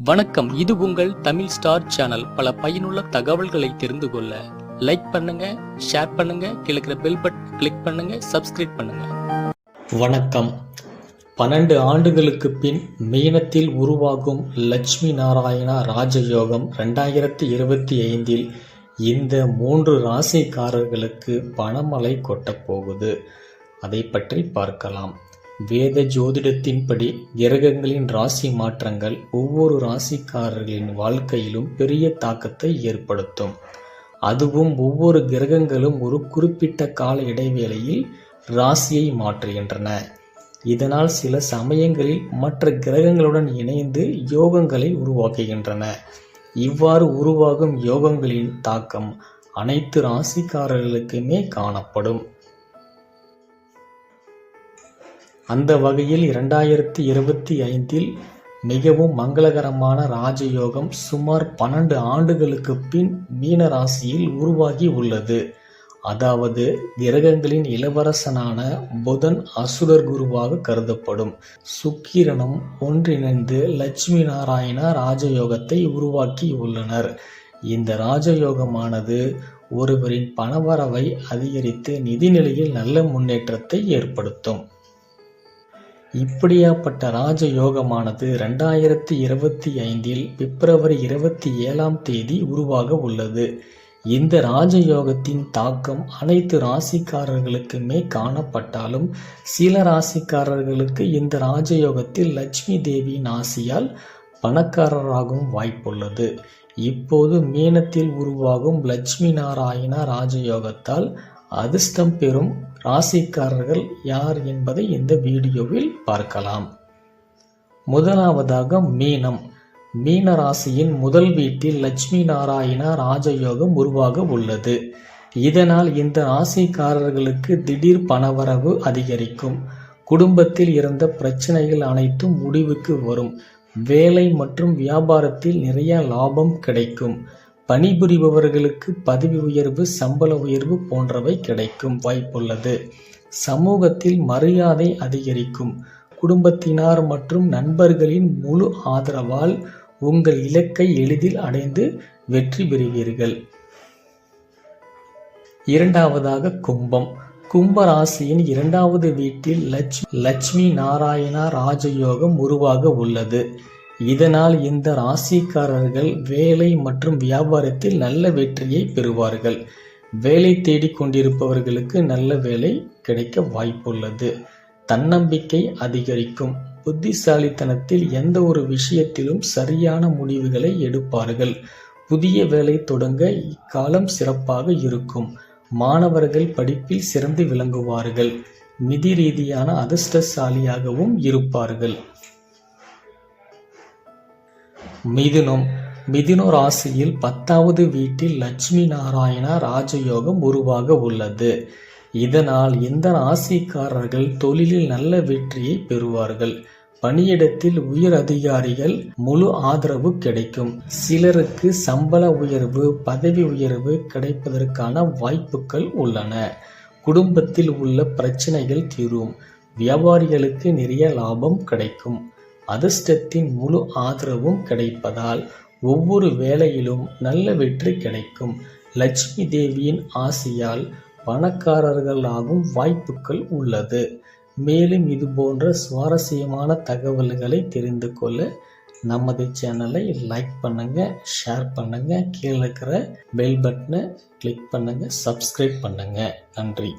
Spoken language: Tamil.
வணக்கம். இது உங்கள் தமிழ் ஸ்டார் சேனல். பல பயனுள்ள தகவல்களை தெரிந்து கொள்ள லைக் பண்ணுங்க ஷேர் பண்ணுங்க கிழக்கிற பெல் பட்டன் கிளிக் பண்ணுங்க சப்ஸ்கிரைப் பண்ணுங்க. வணக்கம். பன்னெண்டு ஆண்டுகளுக்கு பின் மீனத்தில் உருவாகும் லட்சுமி நாராயணா ராஜயோகம் ரெண்டாயிரத்தி இருபத்தி ஐந்தில் இந்த மூன்று ராசிக்காரர்களுக்கு பணமழை கொட்டப் போகுது. அதை பற்றி பார்க்கலாம். வேத ஜோதிடத்தின்படி கிரகங்களின் ராசி மாற்றங்கள் ஒவ்வொரு ராசிக்காரர்களின் வாழ்க்கையிலும் பெரிய தாக்கத்தை ஏற்படுத்தும். அதுவும் ஒவ்வொரு கிரகங்களும் ஒரு குறிப்பிட்ட கால இடைவேளையில் ராசியை மாற்றுகின்றன. இதனால் சில சமயங்களில் மற்ற கிரகங்களுடன் இணைந்து யோகங்களை உருவாக்குகின்றன. இவ்வாறு உருவாகும் யோகங்களின் தாக்கம் அனைத்து ராசிக்காரர்களுக்குமே காணப்படும். அந்த வகையில் இரண்டாயிரத்தி இருபத்தி ஐந்தில் மிகவும் மங்களகரமான ராஜயோகம் சுமார் பன்னெண்டு ஆண்டுகளுக்கு பின் மீன ராசியில் உருவாகி உள்ளது. அதாவது கிரகங்களின் இளவரசனான புதன் அசுரர் குருவாக கருதப்படும். சுக்கிரனும் ஒன்றிணைந்து லட்சுமி நாராயண ராஜயோகத்தை உருவாக்கி உள்ளனர். இந்த ராஜயோகமானது ஒருவரின் பணவரவை அதிகரித்து நிதிநிலையில் நல்ல முன்னேற்றத்தை ஏற்படுத்தும். இப்படியாப்பட்ட ராஜயோகமானது ரெண்டாயிரத்தி இருபத்தி ஐந்தில் பிப்ரவரி இருபத்தி ஏழாம் தேதி உருவாக உள்ளது. இந்த ராஜயோகத்தின் தாக்கம் அனைத்து ராசிக்காரர்களுக்குமே காணப்பட்டாலும் சில ராசிக்காரர்களுக்கு இந்த ராஜயோகத்தில் லட்சுமி தேவியின் ஆசியால் பணக்காரராகவும் வாய்ப்புள்ளது. இப்போது மீனத்தில் உருவாகும் லட்சுமி நாராயண ராஜயோகத்தால் அதிர்ஷ்டம் பெறும் ராசிக்காரர்கள் யார் என்பதை இந்த வீடியோவில் பார்க்கலாம். முதலாவதாக மீனம். மீன ராசியின் முதல் வீட்டில் லட்சுமி நாராயண ராஜயோகம் உருவாக உள்ளது. இதனால் இந்த ராசிக்காரர்களுக்கு திடீர் பணவரவு அதிகரிக்கும். குடும்பத்தில் இருந்த பிரச்சனைகள் அனைத்தும் முடிவுக்கு வரும். வேலை மற்றும் வியாபாரத்தில் நிறைய லாபம் கிடைக்கும். பணிபுரிபவர்களுக்கு பதவி உயர்வு சம்பள உயர்வு போன்றவை கிடைக்கும் வாய்ப்புள்ளது. சமூகத்தில் மரியாதை அதிகரிக்கும். குடும்பத்தினார் மற்றும் நண்பர்களின் முழு ஆதரவால் உங்கள் இலக்கை எளிதில் அடைந்து வெற்றி பெறுவீர்கள். இரண்டாவதாக கும்பம். கும்ப ராசியின் இரண்டாவது வீட்டில் லட்சுமி நாராயணா ராஜயோகம் உருவாக உள்ளது. இதனால் இந்த ராசிக்காரர்கள் வேலை மற்றும் வியாபாரத்தில் நல்ல வெற்றியை பெறுவார்கள். வேலை தேடிக்கொண்டிருப்பவர்களுக்கு நல்ல வேலை கிடைக்க வாய்ப்புள்ளது. தன்னம்பிக்கை அதிகரிக்கும். புத்திசாலித்தனத்தில் எந்த ஒரு விஷயத்திலும் சரியான முடிவுகளை எடுப்பார்கள். புதிய வேலை தொடங்க இக்காலம் சிறப்பாக இருக்கும். மாணவர்கள் படிப்பில் சிறந்து விளங்குவார்கள். நிதி ரீதியான அதிர்ஷ்டசாலியாகவும் இருப்பார்கள். மிதுனம் மிதுன ராசியில் பத்தாவது வீட்டில் லட்சுமி நாராயண ராஜயோகம் உருவாக உள்ளது. இதனால் இந்த ராசிக்காரர்கள் தொழிலில் நல்ல வெற்றியை பெறுவார்கள். பணியிடத்தில் உயர் அதிகாரிகள் முழு ஆதரவு கிடைக்கும். சிலருக்கு சம்பள உயர்வு பதவி உயர்வு கிடைப்பதற்கான வாய்ப்புகள் உள்ளன. குடும்பத்தில் உள்ள பிரச்சனைகள் தீரும். வியாபாரிகளுக்கு நிறைய லாபம் கிடைக்கும். அதிர்ஷ்டத்தின் முழு ஆதரவும் கிடைப்பதால் ஒவ்வொரு வேலையிலும் நல்ல வெற்றி கிடைக்கும். லட்சுமி தேவியின் ஆசையால் பணக்காரர்களாகும் வாய்ப்புகள் உள்ளது. மேலும் இது போன்ற சுவாரஸ்யமான தகவல்களை தெரிந்து கொள்ள நமது சேனலை லைக் பண்ணுங்க ஷேர் பண்ணுங்க கீழே இருக்கிற பெல் பட்டனை கிளிக் பண்ணுங்க சப்ஸ்கிரைப் பண்ணுங்க. நன்றி.